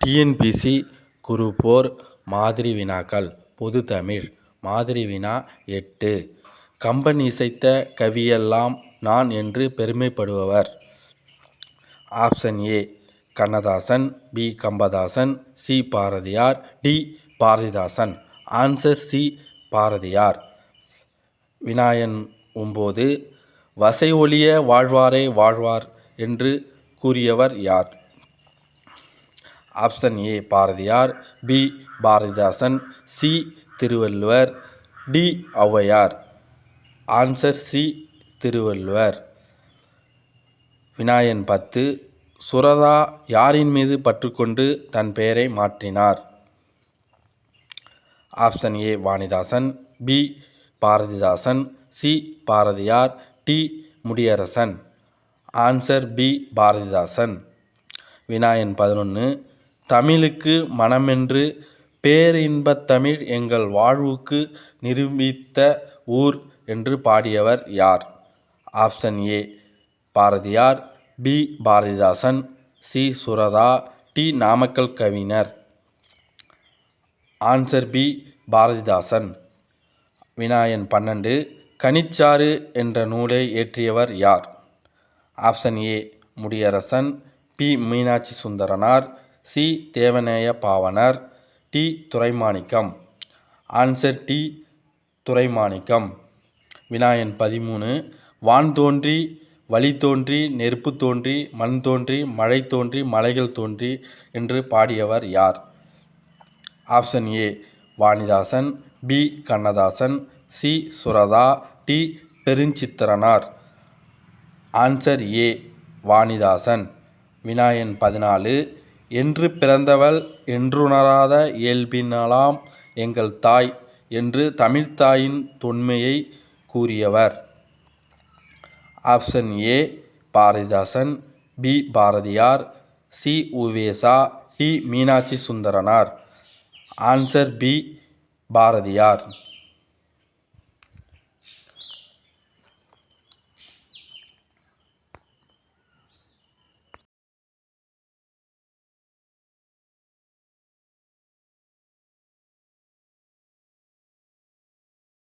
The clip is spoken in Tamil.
டிஎன்பிசி குரூப் ஃபோர் மாதிரி வினாக்கள் பொதுத்தமிழ் மாதிரி வினா எட்டு. கம்பன் இசைத்த கவியெல்லாம் நான் என்று பெருமைப்படுபவர். Option A Kannadasan B Kambadasan C Bharathiyar D Bharathidasan. Answer C Bharathiyar. வினாயன் ஒம்போது வசை ஒழிய வாழ்வாரே வாழ்வார் என்று கூறியவர் யார்? Option A Bharathiyar B Bharathidasan C Thiruvalluvar D Avvaiyar. Answer C Thiruvalluvar. வினாயன் பத்து சுரதா யாரின் மீது பற்றுக்கொண்டு தன் பெயரை மாற்றினார்? Option A Vanidasan B Bharathidasan C Bharathiyar D Mudiyarasan. Answer B Bharathidasan. வினாயன் பதினொன்று தமிழுக்கு மனமென்று பேரின்பத் தமிழ் எங்கள் வாழ்வுக்கு நிரூபித்த ஊர் என்று பாடியவர் யார்? Option A Bharathiyar. B Bharathidasan. C Suratha. D Namakkal Kavignar. Answer B Bharathidasan. வினாயன் பன்னெண்டு கனிச்சாறு என்ற நூலை இயற்றியவர் யார்? Option A Mudiyarasan. B Meenakshi Sundaranar. C. Devaneya Pavanar D. Duraimanickam. Answer D. Duraimanickam. வினாயன் பதிமூணு. வான் தோன்றி வழி தோன்றி நெருப்பு தோன்றி மண் தோன்றி மழை தோன்றி மலைகள் தோன்றி என்று பாடியவர் யார்? Option A. Vanidasan B. Kannadasan C. Suratha D. Perunchithiranar. Answer A. Vanidasan. வினாயன் பதினாலு. என்று பிறந்தவள் என்றுணராத இயல்பினலாம் எங்கள் தாய் என்று தமிழ்த்தாயின் தொன்மையை கூறியவர். Option A Bharathidasan. B Bharathiyar. C Uvesa. D Meenakshi Sundaranar. Answer B Bharathiyar.